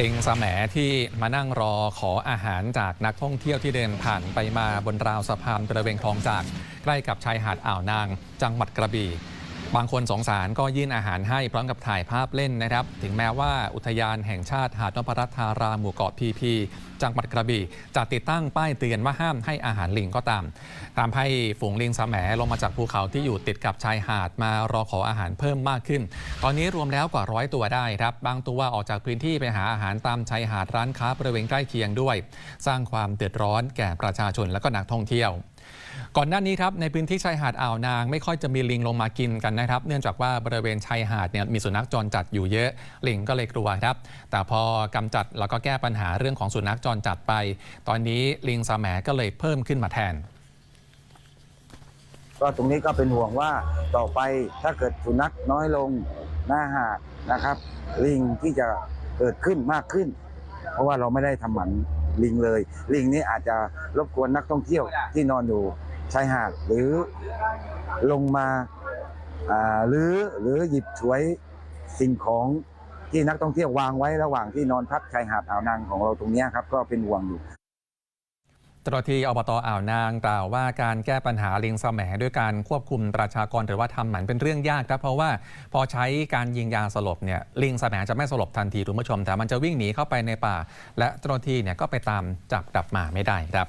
ลิงสแหมที่มานั่งรอขออาหารจากนักท่องเที่ยวที่เดินผ่านไปมาบนราวสะพานบริเวณคลองจาก ใกล้กับชายหาดอ่าวนาง จังหวัดกระบี่ บางคนสงสารก็ยื่นอาหารให้พร้อมกับถ่ายภาพเล่นนะครับ ถึงแม้ว่าอุทยานแห่งชาติหาดนพรัตธาราหมู่เกาะพีพีจังหวัดกระบี่จะติดตั้งป้ายเตือนว่าห้ามให้อาหารลิงก็ตามทำให้ฝูงลิงสแหมลงมาจากภูเขาที่อยู่ติดกับชายหาดมารอขออาหารเพิ่มมากขึ้น ตอนนี้รวมแล้วกว่าร้อยตัวได้ครับ บางตัวออกจากพื้นที่ไปหาอาหารตามชายหาดร้านค้าบริเวณใกล้เคียงด้วย สร้างความเดือดร้อนแก่ประชาชนและก็นักท่องเที่ยว ก่อนหน้านี้ครับในพื้นที่ชายหาดอ่าวนาง ไม่ค่อยจะมีลิงลงมากินกันนะครับ เนื่องจากว่าบริเวณชายหาดเนี่ยมีสุนัขจรจัดอยู่เยอะลิงก็เลยกลัวครับแต่พอกำจัดแล้วก็แก้ปัญหาเรื่องของสุนัขจรจัดไป ตอนนี้ลิงสแหมก็เลยเพิ่มขึ้นมาแทน ก็ตรงนี้ก็เป็นห่วงว่าต่อไปถ้าเกิดสุนัขน้อยลงหน้าหาดนะครับลิงที่จะเกิดขึ้นมากขึ้น เพราะว่าเราไม่ได้ทำหมันลิงเลย ลิงนี้อาจจะรบกวนนักท่องเที่ยวที่นอนอยู่ ชายหาดหรือลงมาหรือหรือหยิบฉวยสิ่งของที่นักท่องเที่ยววางไว้ระหว่างที่นอนพักชายหาดอ่าวนางของเราตรงนี้ครับก็เป็นห่วงอยู่เจ้าหน้าที่อบตอ่าวนางกล่าวว่าการแก้ปัญหาลิงสแหมด้วยการควบคุมประชากรหรือว่าทำหมันเป็นเรื่องยากครับ เพราะว่าพอใช้การยิงยาสลบเนี่ยลิงสแหมจะไม่สลบทันทีคุณผู้ชม แต่มันจะวิ่งหนีเข้าไปในป่า และเจ้าหน้าที่เนี่ยก็ไปตามจับกลับมาไม่ได้ครับ